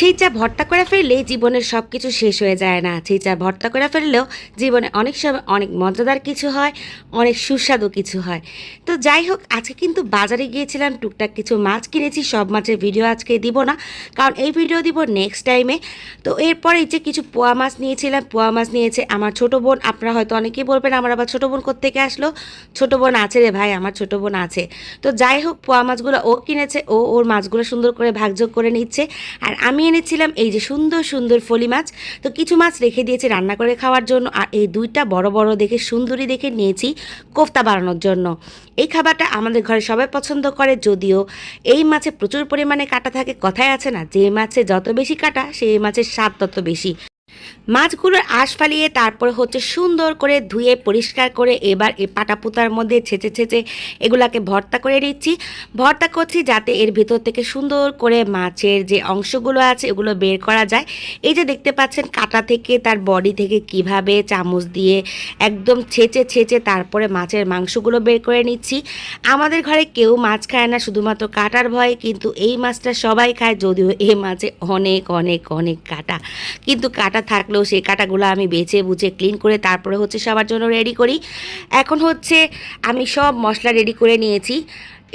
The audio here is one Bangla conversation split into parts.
ছিচা ভর্তা করে ফেললে জীবনের সব কিছু শেষ হয়ে যায় না। ছিচা ভর্তা করে ফেললেও জীবনে অনেক সময় অনেক মজাদার কিছু হয়, অনেক সুস্বাদু কিছু হয়। তো যাই হোক, আজকে কিন্তু বাজারে গিয়েছিলাম, টুকটাক কিছু মাছ কিনেছি, সব মাছের ভিডিও আজকে দিব না, কারণ এই ভিডিও দিব নেক্সট টাইমে তো এরপরে যে কিছু পোয়া মাছ নিয়েছিলাম, পোয়া মাছ নিয়েছে আমার ছোট বোন, আপনারা হয়তো অনেকেই বলবেন, আমার আবার ছোটো বোন কোত্থেকে আসলো? ছোট বোন আছে রে ভাই, আমার ছোট বোন আছে। তো যাই হোক, পোয়া মাছগুলো ও কিনেছে, ও ওর মাছগুলো সুন্দর করে ভাগযোগ করে নিচ্ছে। আর আমি এনেছিলাম এই যে সুন্দর সুন্দর ফলি মাছ। তো কিছু মাছ রেখে দিয়েছি রান্না করে খাওয়ার জন্য আর এই দুইটা বড় বড় দেখে সুন্দরী দেখে নিয়েছি কোফতা বানানোর জন্য। এই খাবারটা আমাদের ঘরে সবাই পছন্দ করে, যদিও এই মাছে প্রচুর পরিমাণে কাটা থাকে কথায় আছে না, যে মাছে যত বেশি কাটা, সেই মাছের স্বাদ তত বেশি। মাছগুলোর আঁশ ফালিয়ে তারপরে হচ্ছে সুন্দর করে ধুয়ে পরিষ্কার করে এবার এই পাটাপুতার মধ্যে ছেঁচে ছেঁচে এগুলাকে ভর্তা করে নিচ্ছি। ভর্তা করছি যাতে এর ভিতর থেকে সুন্দর করে মাছের যে অংশগুলো আছে এগুলো বের করা যায়। এই যে দেখতে পাচ্ছেন কাটা থেকে তার বডি থেকে কীভাবে চামচ দিয়ে একদম ছেঁচে ছেঁচে তারপরে মাছের মাংসগুলো বের করে নিচ্ছি। আমাদের ঘরে কেউ মাছ খায় না, শুধুমাত্র কাটার ভয়ে, কিন্তু এই মাছটা সবাই খায়, যদিও এই মাছে অনেক অনেক অনেক কাটা। কিন্তু কাটা থাকলেও সেই কাটাগুলো আমি বেছে বুঝে ক্লিন করে তারপরে হচ্ছে সবার জন্য রেডি করি। এখন হচ্ছে আমি সব মশলা রেডি করে নিয়েছি।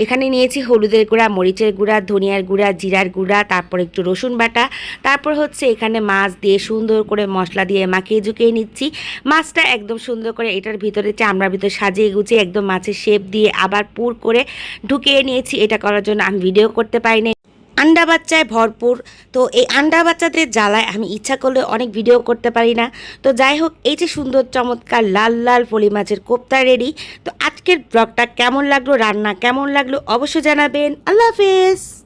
এখানে নিয়েছি হলুদের গুঁড়া, মরিচের গুঁড়া, ধনিয়ার গুঁড়া, জিরার গুঁড়া, তারপর একটু রসুন বাটা। তারপর হচ্ছে এখানে মাছ দিয়ে সুন্দর করে মশলা দিয়ে মাখিয়ে ঝুঁকিয়ে নিচ্ছি। মাছটা একদম সুন্দর করে এটার ভিতরে চামড়ার ভিতরে সাজিয়ে গুছিয়ে একদম মাছের শেপ দিয়ে আবার পুর করে ঢুকিয়ে নিয়েছি। এটা করার জন্য আমি ভিডিও করতে পারিনি। আন্ডা বাচ্চায় ভরপুর। তো এই আন্ডা বাচ্চাদের জ্বালায় আমি ইচ্ছা করলে অনেক ভিডিও করতে পারি না। তো যাই হোক, এই যে সুন্দর, চমৎকার লাল লাল পলি মাছের কোপ্তা রেডি। তো আজকের ব্লগটা কেমন লাগল, রান্না কেমন লাগল, অবশ্যই জানাবেন। আল্লাহ হাফেজ।